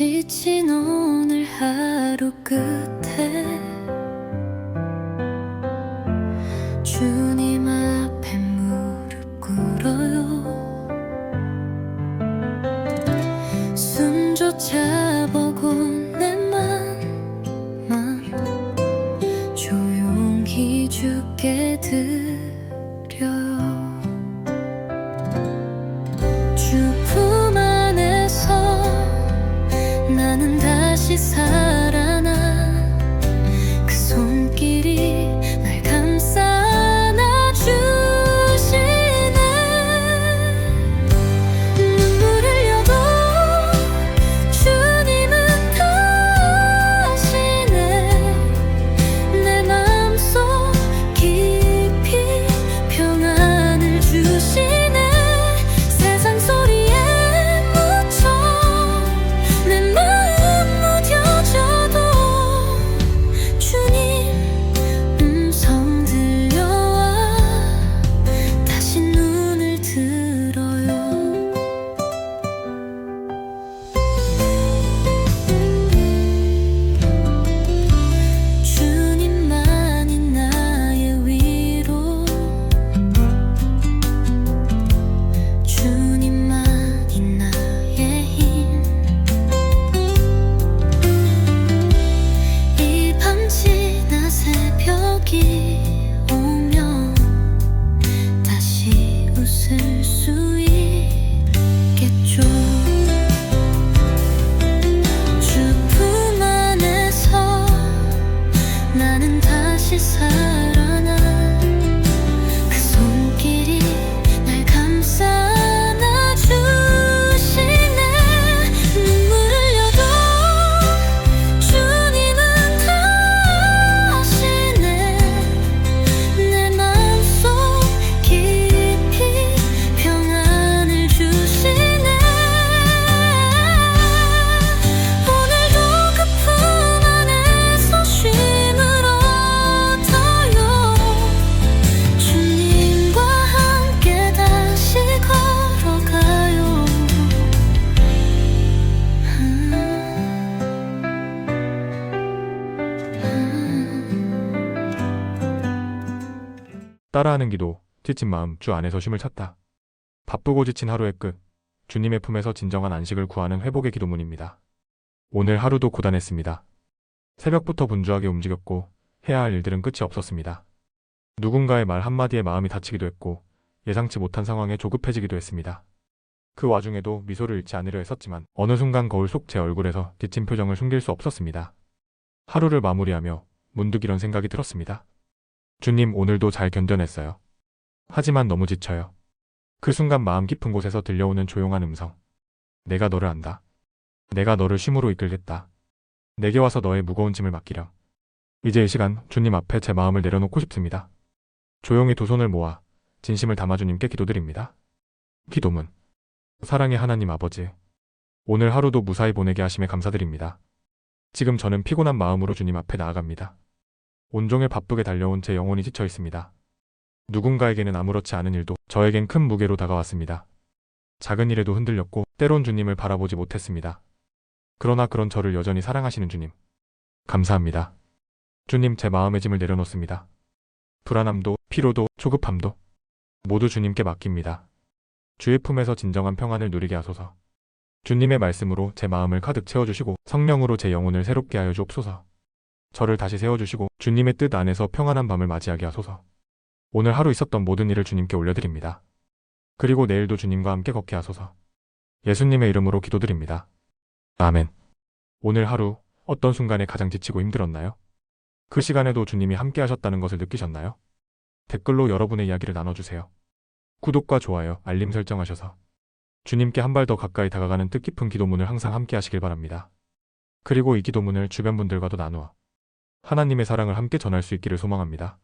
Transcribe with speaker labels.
Speaker 1: 지친 오늘 하루 끝에 주님 앞에 무릎 꿇어요. 숨조차 다
Speaker 2: 따라하는 기도, 지친 마음, 주 안에서 쉼을 찾다. 바쁘고 지친 하루의 끝, 주님의 품에서 진정한 안식을 구하는 회복의 기도문입니다. 오늘 하루도 고단했습니다. 새벽부터 분주하게 움직였고, 해야 할 일들은 끝이 없었습니다. 누군가의 말 한마디에 마음이 다치기도 했고, 예상치 못한 상황에 조급해지기도 했습니다. 그 와중에도 미소를 잃지 않으려 했었지만, 어느 순간 거울 속 제 얼굴에서 지친 표정을 숨길 수 없었습니다. 하루를 마무리하며 문득 이런 생각이 들었습니다. 주님 오늘도 잘 견뎌냈어요. 하지만 너무 지쳐요. 그 순간 마음 깊은 곳에서 들려오는 조용한 음성. 내가 너를 안다. 내가 너를 쉼으로 이끌겠다. 내게 와서 너의 무거운 짐을 맡기렴. 이제 이 시간 주님 앞에 제 마음을 내려놓고 싶습니다. 조용히 두 손을 모아 진심을 담아 주님께 기도드립니다. 기도문. 사랑의 하나님 아버지. 오늘 하루도 무사히 보내게 하심에 감사드립니다. 지금 저는 피곤한 마음으로 주님 앞에 나아갑니다. 온종일 바쁘게 달려온 제 영혼이 지쳐 있습니다. 누군가에게는 아무렇지 않은 일도 저에겐 큰 무게로 다가왔습니다. 작은 일에도 흔들렸고 때론 주님을 바라보지 못했습니다. 그러나 그런 저를 여전히 사랑하시는 주님. 감사합니다. 주님 제 마음의 짐을 내려놓습니다. 불안함도 피로도 초급함도 모두 주님께 맡깁니다. 주의 품에서 진정한 평안을 누리게 하소서. 주님의 말씀으로 제 마음을 가득 채워주시고 성령으로 제 영혼을 새롭게 하여 주옵소서. 저를 다시 세워주시고 주님의 뜻 안에서 평안한 밤을 맞이하게 하소서. 오늘 하루 있었던 모든 일을 주님께 올려드립니다. 그리고 내일도 주님과 함께 걷게 하소서. 예수님의 이름으로 기도드립니다. 아멘. 오늘 하루 어떤 순간에 가장 지치고 힘들었나요? 그 시간에도 주님이 함께 하셨다는 것을 느끼셨나요? 댓글로 여러분의 이야기를 나눠주세요. 구독과 좋아요, 알림 설정하셔서 주님께 한 발 더 가까이 다가가는 뜻깊은 기도문을 항상 함께 하시길 바랍니다. 그리고 이 기도문을 주변 분들과도 나누어 하나님의 사랑을 함께 전할 수 있기를 소망합니다.